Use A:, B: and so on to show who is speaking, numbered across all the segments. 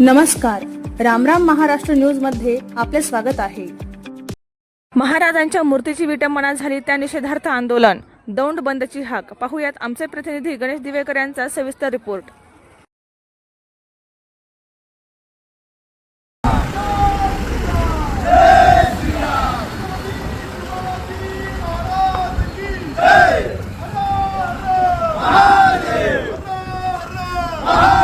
A: नमस्कार रामराम महाराष्ट्र न्यूजमध्ये आपले स्वागत आहे महाराजांच्या मूर्तीची विटंबना झाली त्या निषेधार्थ आंदोलन दौंड बंदची हाक पाहुयात आमचे प्रतिनिधी गणेश दिवेकर यांचा सविस्तर रिपोर्ट
B: भवानी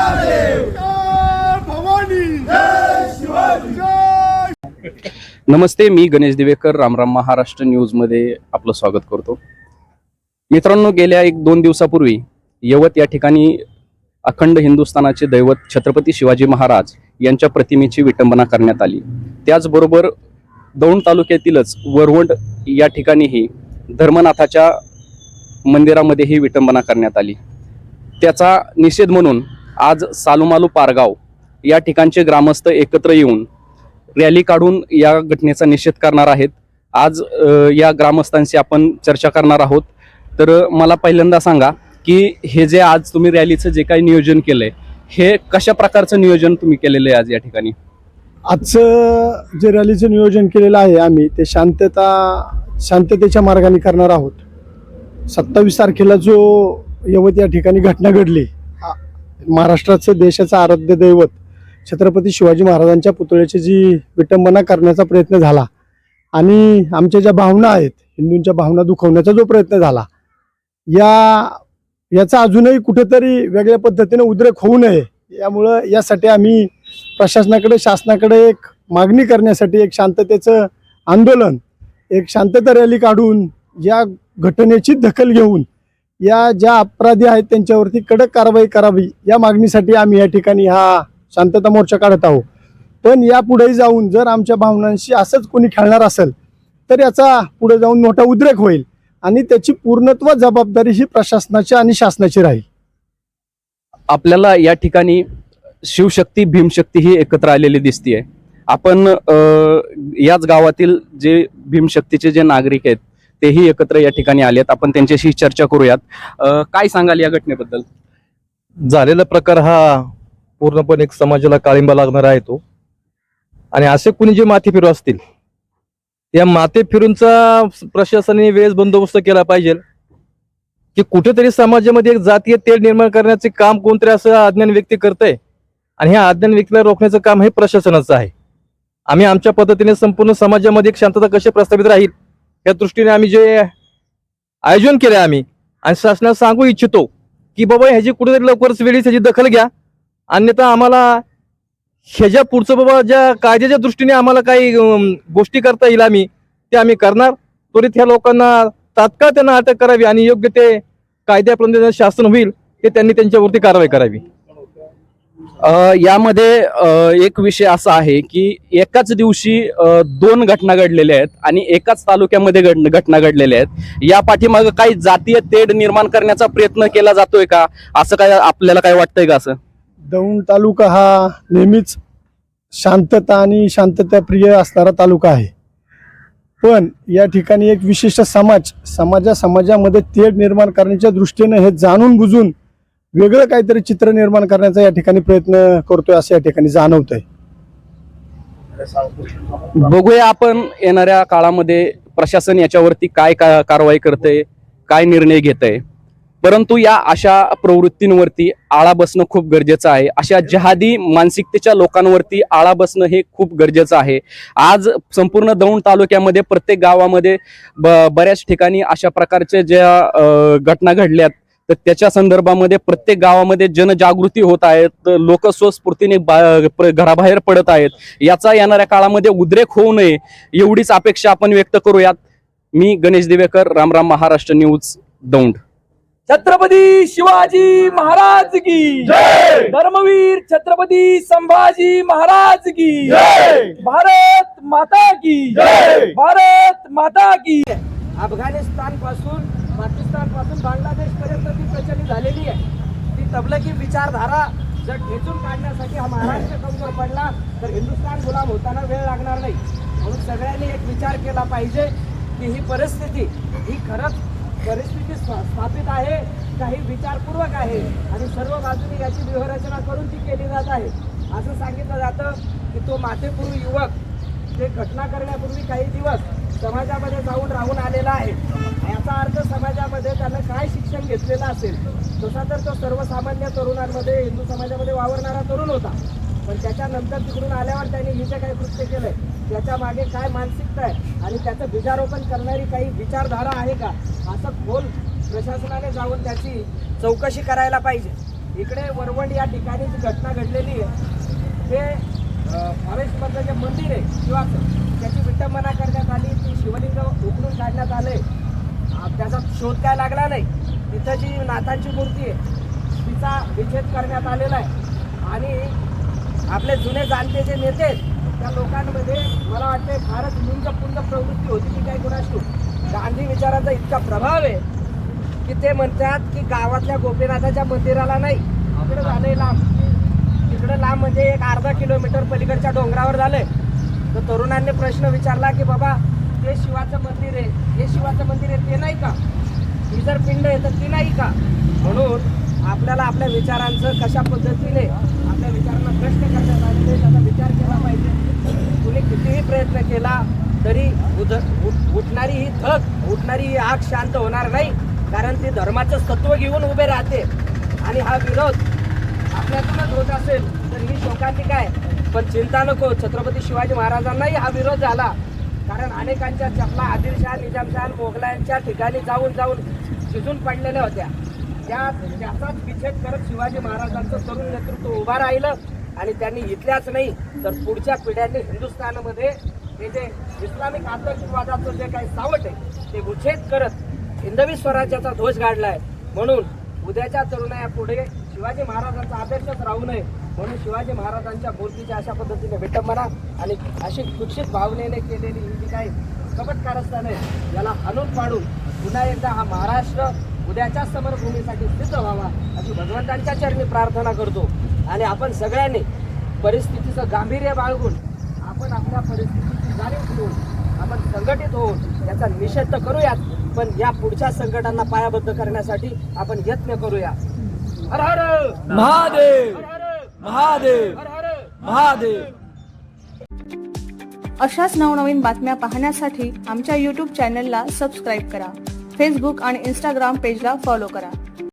C: नमस्ते मी गणेश दिवेकर रामराम महाराष्ट्र न्यूजमध्ये आपलं स्वागत करतो. मित्रांनो गेल्या एक दोन दिवसापूर्वी यवत या ठिकाणी अखंड हिंदुस्थानाचे दैवत छत्रपती शिवाजी महाराज यांच्या प्रतिमेची विटंबना करण्यात आली. त्याचबरोबर दौंड तालुक्यातीलच वरवंड या ठिकाणीही धर्मनाथाच्या मंदिरामध्येही विटंबना करण्यात आली. त्याचा निषेध म्हणून आज सालुमालू पारगाव या ठिकाणचे ग्रामस्थ एकत्र येऊन रॅली काढून या घटनेचा निषेध करणार आहेत. आज या ग्रामस्थांशी आपण चर्चा करणार आहोत. तर मला पहिल्यांदा सांगा की हे जे आज तुम्ही रॅलीचं जे काही नियोजन केलंय हे कशा प्रकारचं नियोजन तुम्ही केलेलं आहे आज या ठिकाणी?
B: आजचं जे रॅलीचं नियोजन केलेलं आहे आम्ही ते शांतता शांततेच्या मार्गाने करणार आहोत. सत्तावीस तारखेला जो यवत या ठिकाणी घटना घडली महाराष्ट्राचं देशाचं आराध्य दैवत छत्रपती शिवाजी महाराजांच्या पुतळ्याची जी विटंबना करण्याचा प्रयत्न झाला आणि आमच्या ज्या भावना आहेत हिंदूंच्या भावना दुखवण्याचा जो प्रयत्न झाला या याचा अजूनही कुठेतरी वेगळ्या पद्धतीने उद्रेक होऊ नये यामुळं यासाठी आम्ही प्रशासनाकडे शासनाकडे एक मागणी करण्यासाठी एक शांततेचं आंदोलन एक शांतता रॅली काढून या घटनेची दखल घेऊन या ज्या अपराधी आहेत त्यांच्यावरती कडक कारवाई करावी या मागणीसाठी आम्ही या ठिकाणी हा शांतता मोर्चा काढत आहोत. पण यापुढे जाऊन जर आमच्या भावनांशी असंच कोणी खेळणार असेल तर याचा पुढे जाऊन मोठा उद्रेक होईल आणि त्याची पूर्णत्व जबाबदारी ही प्रशासनाची आणि शासनाची राहील.
C: आपल्याला या ठिकाणी शिवशक्ती भीमशक्ती ही एकत्र आलेली दिसतीये. आपण अ, याच गावातील जे भीमशक्तीचे जे नागरिक आहेत तेही एकत्र या ठिकाणी आलेत. आपण त्यांच्याशी चर्चा करूयात. काय सांगाल या घटनेबद्दल?
D: झालेला प्रकार हा पूर्णपणे एक समाजाला काळिंबा लागणार आहे तो. आणि असे कुणी जे माथे फिरू असतील या माथे फिरूंचा प्रशासनाने वेळेस बंदोबस्त केला पाहिजे. की कुठेतरी समाजामध्ये एक जातीय तेल निर्माण करण्याचे काम कोणतरी असं अज्ञान व्यक्ती करतंय आणि ह्या अज्ञान व्यक्तीला रोखण्याचं काम हे प्रशासनाचं आहे. आम्ही आमच्या पद्धतीने संपूर्ण समाजामध्ये एक शांतता कशी प्रस्थापित राहील या दृष्टीने आम्ही जे आयोजन केलं आम्ही आणि शासनाला सांगू इच्छितो की बाबा ह्याची कुठेतरी लवकरच वेळीच ह्याची दखल घ्या अन्यथा आम्हाला ह्याच्या पुढचं बाबा ज्या कायद्याच्या दृष्टीने आम्हाला काही गोष्टी करता येईल आम्ही ते आम्ही करणार. त्वरित ह्या लोकांना तात्काळ त्यांना अटक करावी आणि योग्य ते कायद्यापर्यंत शासन होईल ते त्यांनी त्यांच्यावरती कारवाई करावी.
C: यामध्ये एक विषय असा आहे की एकाच दिवशी दोन घटना घडलेल्या आहेत आणि एकाच तालुक्यामध्ये घटना घडलेल्या आहेत. या पाठीमागं काही जातीय तेढ निर्माण करण्याचा प्रयत्न केला जातोय का? असं काय आपल्याला काय वाटतंय का असं?
B: दौंड तालुका हा नेहमीच शांतता आणि शांतताप्रिय असणारा तालुका आहे. पण या ठिकाणी एक विशिष्ट समाज समाजा समाजामध्ये तेढ निर्माण करण्याच्या दृष्टीने हे जाणून बुजून वेगळं काहीतरी चित्र निर्माण करण्याचा या ठिकाणी प्रयत्न करतोय असं या ठिकाणी जाणवतंय.
C: बघूया आपण येणाऱ्या काळामध्ये प्रशासन याच्यावरती काय का- कारवाई करतंय काय निर्णय घेत आहे परंतु या अशा प्रवृत्तींवरती आळा बसणं खूप गरजेचं आहे. अशा जहादी मानसिकतेच्या लोकांवरती आळा बसणं हे खूप गरजेचं आहे. आज संपूर्ण दौंड तालुक्यामध्ये प्रत्येक गावामध्ये ब- बऱ्याच ठिकाणी अशा प्रकारच्या ज्या घटना घडल्यात तर त्याच्या संदर्भामध्ये प्रत्येक गावामध्ये जनजागृती होत आहेत. लोक स्वस्फूर्तीने बा- घराबाहेर पडत आहेत. याचा येणाऱ्या काळामध्ये उद्रेक होऊ नये एवढीच अपेक्षा आपण व्यक्त करूयात. मी गणेश दिवेकर रामराम महाराष्ट्र न्यूज दौंड.
E: छत्रपती शिवाजी महाराज की धर्मवीर छत्रपती संभाजी महाराज की भारत माता की भारत माता की। अफगाणिस्तानपासून पाकिस्तानपासून बांगलादेश पर्यंत ती प्रचलित झालेली आहे. ती तबलकी विचारधारा जर ठेचून काढण्यासाठी हा महाराष्ट्र कमजोर पडला तर हिंदुस्थान गुलाम होताना वेळ लागणार नाही. म्हणून सगळ्यांनी एक विचार केला पाहिजे की ही परिस्थिती ही खरंच परिस्थिती स्था- स्थापित आहे काही विचारपूर्वक आहे आणि सर्व बाजूने याची व्यूहरचना करून ती केली जात आहे.
F: असं सांगितलं जातं की तो माथेपूर युवक ते घटना करण्यापूर्वी काही दिवस समाजामध्ये जाऊन राहून आलेला आहे. याचा अर्थ समाजामध्ये त्यानं काय शिक्षण घेतलेलं असेल? तसा तर तो सर्वसामान्य तरुणांमध्ये हिंदू समाजामध्ये वावरणारा तरुण होता. पण त्याच्यानंतर तिकडून आल्यावर त्यांनी हे जे काही कृत्य केलंय त्याच्यामागे काय मानसिकता आहे आणि त्याचं बीजारोपण करणारी काही विचारधारा आहे का? असं खोल प्रशासनाने जाऊन त्याची चौकशी करायला पाहिजे. इकडे वरवंड या ठिकाणी जी घटना घडलेली आहे. ते फॉरेस्टमधलं जे मंदिर आहे किंवा त्याची विटंबना करण्यात आली ती शिवलिंग उकडून काढण्यात आले. त्याचा शोध काय लागला नाही. तिथं जी नाथांची मूर्ती आहे तिचा विच्छेद करण्यात आलेला आहे. आणि आपले जुने जाणते जे नेते आहेत त्या लोकांमध्ये मला वाटते फारच लिंगपुंग प्रवृत्ती होती की काय कोणाशी गांधी विचाराचा इतका प्रभाव आहे की ते म्हणतात की गावातल्या गोपीनाथाच्या मंदिराला नाही तिकडे झालंय लांब. तिकडे लांब म्हणजे एक अर्धा किलोमीटर पलीकडच्या डोंगरावर झालंय. तर तरुणांनी प्रश्न विचारला की बाबा ते शिवाचं मंदिर आहे हे शिवाचं मंदिर आहे ते नाही का? ही जर पिंड आहे तर ती नाही का? म्हणून आपल्याला आपल्या विचारांचं कशा पद्धतीने आपल्या विचारांना प्रश्न करण्यात आलेले त्याचा विचार केला पाहिजे कुणी कितीही प्रयत्न केला तरी उद उठ- उठणारी ही होणारी ही आग शांत होणार नाही कारण ते धर्माचं सत्व घेऊन उभे राहते. आणि हा विरोध आपल्यातूनच होत असेल तर ही शोकांतिका काय? पण चिंता नको छत्रपती शिवाजी महाराजांनाही हा विरोध झाला. कारण अनेकांच्या चपला आदिलशाह निजामशाह मोगलांच्या ठिकाणी जाऊन जाऊन शिजून पडलेल्या होत्या. त्या त्याचाच विच्छेद करत शिवाजी महाराजांचं तरुण नेतृत्व उभं राहिलं. आणि त्यांनी इथल्याच नाही तर पुढच्या पिढ्यांनी हिंदुस्थानमध्ये हे जे इस्लामिक आतंकवादाचं जे काही सावट आहे ते उच्छेद करत हिंदवी स्वराज्याचा ध्वज गाडलाय. म्हणून उद्याच्या तरुणाया पुढे शिवाजी महाराजांचा आदर्शच राहू नये. म्हणून शिवाजी महाराजांच्या मूर्तीच्या अशा पद्धतीने विटंबना आणि अशी कुक्षित भावनेने केलेली ही जी काही कपट कारस्थान आहे याला हाणून पाडून पुन्हा एकदा हा महाराष्ट्र उद्याच्या समरभूमीसाठी सिद्ध व्हावा अशी भगवंतांच्या चरणी प्रार्थना करतो. आणि आपण सगळ्यांनी परिस्थितीचं गांभीर्य बाळगून आपण आपल्या परिस्थिती जाणीव ठेवून आपण संघटित होऊन याचा निषेध तर करूयात पण या पुढच्या संकटांना पायाबद्ध करण्यासाठी आपण यत्न करूया. हर हर!
E: महादेव!
F: हर हर!
E: महादेव!
F: हर हर!
E: महादेव!
A: अशाच नवनवीन बातम्या पाहण्यासाठी आमच्या यूट्यूब चॅनलला सबस्क्राईब करा. फेसबुक आणि इंस्टाग्राम पेजला फॉलो करा.